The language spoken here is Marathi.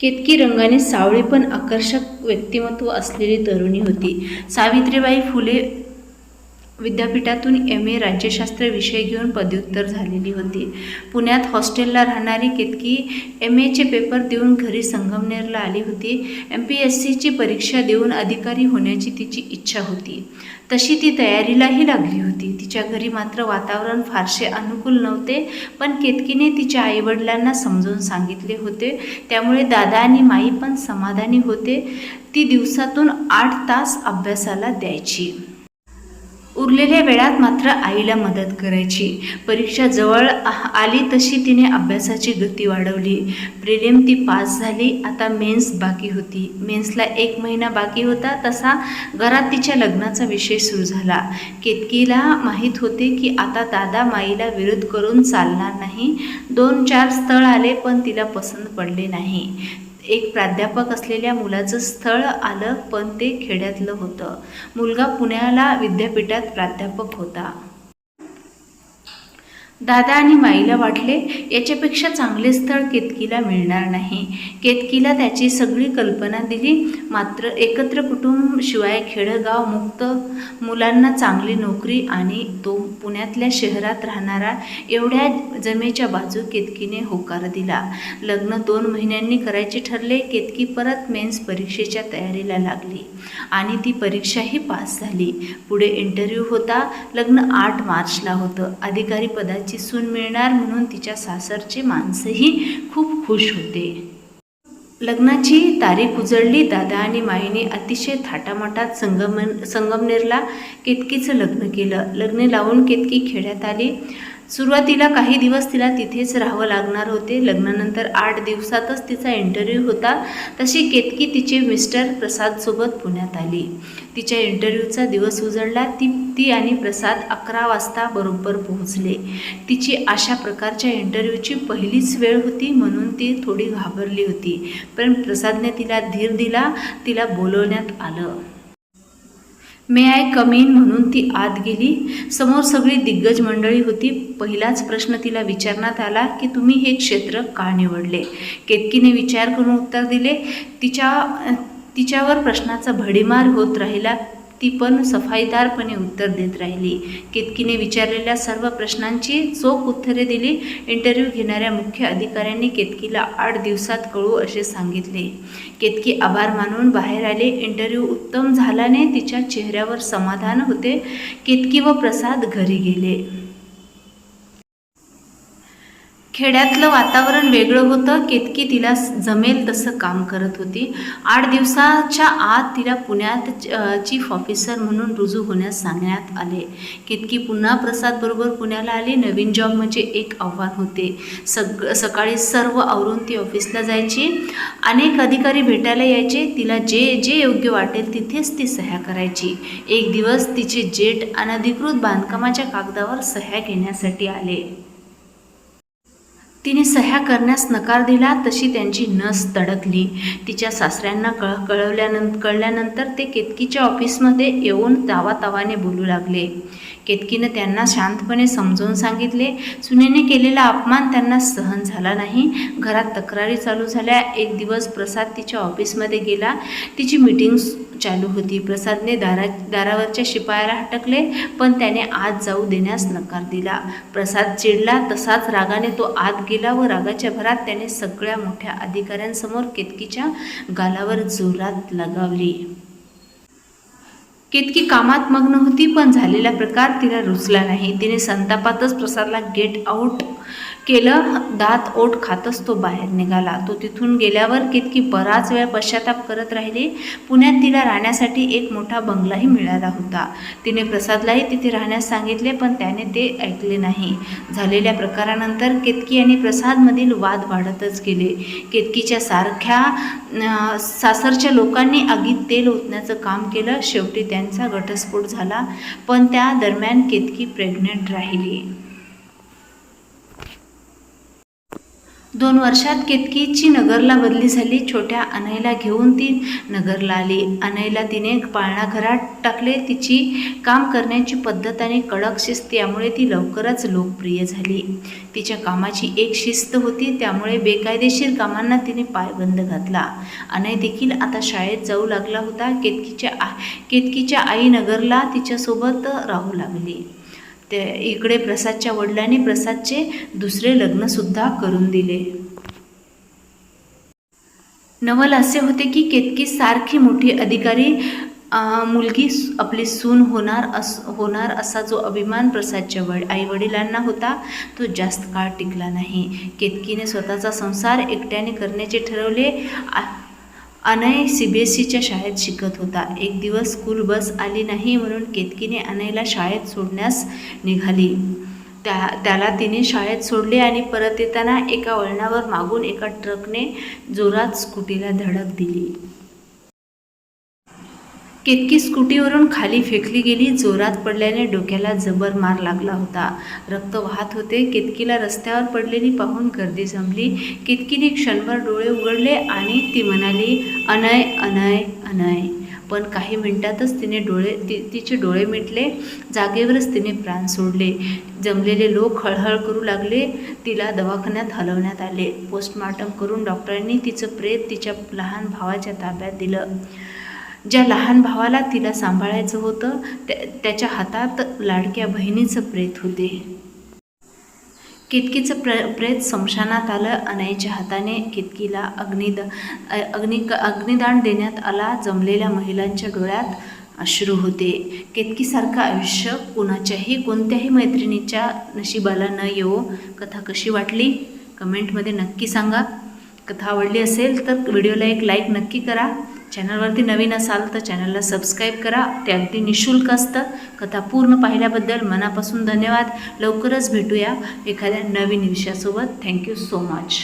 केतकी रंगाने सावळी पण आकर्षक व्यक्तिमत्व असलेली तरुणी होती. सावित्रीबाई फुले विद्यापीठातून एम ए राज्यशास्त्र विषय घेऊन पदव्युत्तर झालेली होती. पुण्यात हॉस्टेलला राहणारी केतकी एम एचे पेपर देऊन घरी संगमनेरला आली होती. एम पी एस सीची परीक्षा देऊन अधिकारी होण्याची तिची इच्छा होती. तशी ती तयारीलाही लागली होती. तिच्या घरी मात्र वातावरण फारसे अनुकूल नव्हते पण केतकीने तिच्या आईवडिलांना समजून सांगितले होते. त्यामुळे दादा आणि माई पण समाधानी होते. ती दिवसातून आठ तास अभ्यासाला द्यायची. उरलेल्या वेळात मात्र आईला मदत करायची. परीक्षा जवळ आली तशी तिने अभ्यासाची गती वाढवली. प्रिलिम ती पास झाली आता मेन्स बाकी होती. मेन्सला एक महिना बाकी होता तसा घरात तिच्या लग्नाचा विषय सुरू झाला. केतकीला माहीत होते की आता दादा माईला विरोध करून चालणार नाही. दोन चार स्थळ आले पण तिला पसंत पडले नाही. एक प्राध्यापक असलेल्या मुलाचं स्थळ आलं पण ते खेड्यातलं होतं. मुलगा पुण्याला विद्यापीठात प्राध्यापक होता. दादा आणि माईला वाटले याच्यापेक्षा चांगले स्थळ केतकीला मिळणार नाही. केतकीला त्याची सगळी कल्पना दिली मात्र एकत्र कुटुंब शिवाय खेडगाव मुक्त मुलांना चांगली नोकरी आणि तो पुण्यातल्या शहरात राहणारा एवढ्या जमेच्या बाजू केतकीने होकार दिला. लग्न दोन महिन्यांनी करायचे ठरले केतकी परत मेन्स परीक्षेच्या तयारीला लागली आणि ती परीक्षाही पास झाली. पुढे इंटरव्ह्यू होता लग्न आठ मार्चला होतं. अधिकारी पदाची सून मिळणार म्हणून तिच्या सासरचे माणसंही खूप खुश होते. लग्नाची तारीख उजळली दादा आणि माईने अतिशय थाटामाटात संगमन संगमनेरला केतकीचं लग्न केलं. लग्न लावून केतकी खेड्यात आली? सुरुवातीला काही दिवस तिला तिथेच राहावं लागणार होते. लग्नानंतर आठ दिवसातच तिचा इंटरव्ह्यू होता. तशी केतकी तिचे मिस्टर प्रसादसोबत पुण्यात आली. तिच्या इंटरव्ह्यूचा दिवस उजळला ती ती आणि प्रसाद अकरा वाजता बरोबर पोहोचले. तिची अशा प्रकारच्या इंटरव्ह्यूची पहिलीच वेळ होती म्हणून ती थोडी घाबरली होती. पण प्रसादने तिला धीर दिला. तिला बोलवण्यात आलं. मे आय कमीन म्हणून ती आत गेली. समोर सगळी दिग्गज मंडळी होती. पहिलाच प्रश्न तिला विचारण्यात आला की तुम्ही हे क्षेत्र का निवडले? केतकीने विचार करून उत्तर दिले तिच्या तिच्यावर प्रश्नाचा भडीमार होत राहिला. ती पण सफाईदारपणे उत्तर देत राहिली. केतकीने विचारलेल्या सर्व प्रश्नांची चोख उत्तरे दिली. इंटरव्ह्यू घेणाऱ्या मुख्य अधिकाऱ्यांनी केतकीला आठ दिवसात कळू असे सांगितले. केतकी आभार मानून बाहेर आले. इंटरव्ह्यू उत्तम झाल्याने तिच्या चेहऱ्यावर समाधान होते. केतकी व प्रसाद घरी गेले. खेड्यातलं वातावरण वेगळं होतं केतकी तिला जमेल तसं काम करत होती. आठ दिवसाच्या आत तिला पुण्यात चीफ ऑफिसर म्हणून रुजू होण्यास सांगण्यात आले. केतकी पुन्हा प्रसादबरोबर पुण्याला आली. नवीन जॉब म्हणजे एक आव्हान होते. सग सकाळी सर्व आवरून ती ऑफिसला जायची. अनेक अधिकारी भेटायला यायचे. तिला जे जे योग्य वाटेल तिथेच ती सह्या करायची. एक दिवस तिचे जेट अनधिकृत बांधकामाच्या कागदावर सह्या घेण्यासाठी आले. तिने सह्या करण्यास नकार दिला तशी त्यांची नस तडकली. तिच्या सासऱ्यांना कळ कळवल्यानं कळल्यानंतर ते केतकीच्या ऑफिसमध्ये येऊन तावातावाने बोलू लागले. केतकीनं त्यांना शांतपणे समजावून सांगितले. सुनेने केलेला अपमान त्यांना सहन झाला नाही. घरात तक्रारी चालू झाल्या. एक दिवस प्रसाद तिच्या ऑफिसमध्ये गेला. तिची मीटिंग चालू होती. प्रसादने दारा दारावरच्या शिपायाला हटकले पण त्याने आत जाऊ देण्यास नकार दिला. प्रसाद चिडला. तसाच रागाने तो आत गेला व रागाच्या भरात त्याने सगळ्या मोठ्या अधिकाऱ्यांसमोर केतकीच्या गालावर जोरात लगावली. केतकी कामात मग्न होती पण झालेला प्रकार तिला रुचला नाही. तिने संतापातच प्रसादला गेट आऊट केलं दात ओठ खातच तो बाहेर निघाला. तो तिथून गेल्यावर केतकी बराच वेळ पश्चाताप करत राहिली. पुण्यात तिला राहण्यासाठी एक मोठा बंगलाही मिळाला होता. तिने प्रसादलाही तिथे राहण्यास सांगितले पण त्याने ते ऐकले नाही. झालेल्या प्रकारानंतर केतकी आणि प्रसादमधील वाद वाढतच गेले. केतकीच्या सारख्या सासरच्या लोकांनी आगीत तेल ओतण्याचं काम केलं. शेवटी त्यांचा घटस्फोट झाला. पण त्या दरम्यान केतकी प्रेग्नंट राहिली. दोन वर्षात केतकीची नगरला बदली झाली. छोट्या अनयला घेऊन ती नगरला आली. अनयला तिने पाळणा घरात टाकले. तिची काम करण्याची पद्धत आणि कडक शिस्त यामुळे ती लवकरच लोकप्रिय झाली. तिच्या कामाची एक शिस्त होती. त्यामुळे बेकायदेशीर कामांना तिने पायबंद घातला. अनय देखील आता शाळेत जाऊ लागला होता. केतकीच्या आ केतकीच्या आई नगरला तिच्यासोबत राहू लागली. ते इकडे प्रसादच्या वडिलांनी प्रसादचे दुसरे लग्नसुद्धा करून दिले. नवल असे होते की केतकी सारखी मोठी अधिकारी मुलगी आपली सून होणार अस होणार असा जो अभिमान प्रसादच्या वड आई वडिलांना होता तो जास्त काळ टिकला नाही. केतकीने स्वतःचा संसार एकट्याने करण्याचे ठरवले. अनय सी बी एस सीच्या शाळेत शिकत होता. एक दिवस स्कूल बस आली नाही म्हणून केतकीने अनयला शाळेत सोडण्यास निघाली. त्या त्याला तिने शाळेत सोडले आणि परत येताना एका वळणावर मागून एका ट्रकने जोरात स्कूटीला धडक दिली. केतकी स्कूटीवरून खाली फेकली गेली जोरात पडल्याने डोक्याला जबर मार लागला होता. रक्त वाहत होते केतकीला रस्त्यावर पडलेली पाहून गर्दी जमली. केतकीने क्षणभर डोळे उघडले आणि ती म्हणाली अनय अनय अनय. पण काही मिनिटातच तिने डोळे ति तिचे डोळे मिटले. जागेवरच तिने प्राण सोडले. जमलेले लोक हळहळ करू लागले. तिला दवाखान्यात हलवण्यात आले. पोस्टमॉर्टम करून डॉक्टरांनी तिचं प्रेत तिच्या लहान भावाच्या ताब्यात दिलं. ज्या लहान भावाला तिला सांभाळायचं होतं त्या त्याच्या हातात लाडक्या बहिणीचं प्रेत होते. केतकीचं प्र प्रेत स्मशानात आलं अनयच्या हाताने केतकीला अग्निद अग्नि अग्निदान देण्यात आला जमलेल्या महिलांच्या डोळ्यात अश्रू होते. केतकीसारखं आयुष्य कोणाच्याही कोणत्याही मैत्रिणीच्या नशिबाला न येवो. कथा कशी वाटली? कमेंटमध्ये नक्की सांगा. कथा आवडली असेल तर व्हिडिओला एक लाईक नक्की करा. चॅनलवरती नवीन असाल तर चॅनलला सबस्क्राईब करा. ते अगदी निशुल्क असतं. कथा पूर्ण पाहिल्याबद्दल मनापासून धन्यवाद. लवकरच भेटूया एखाद्या नवीन विषयासोबत. Thank you so much.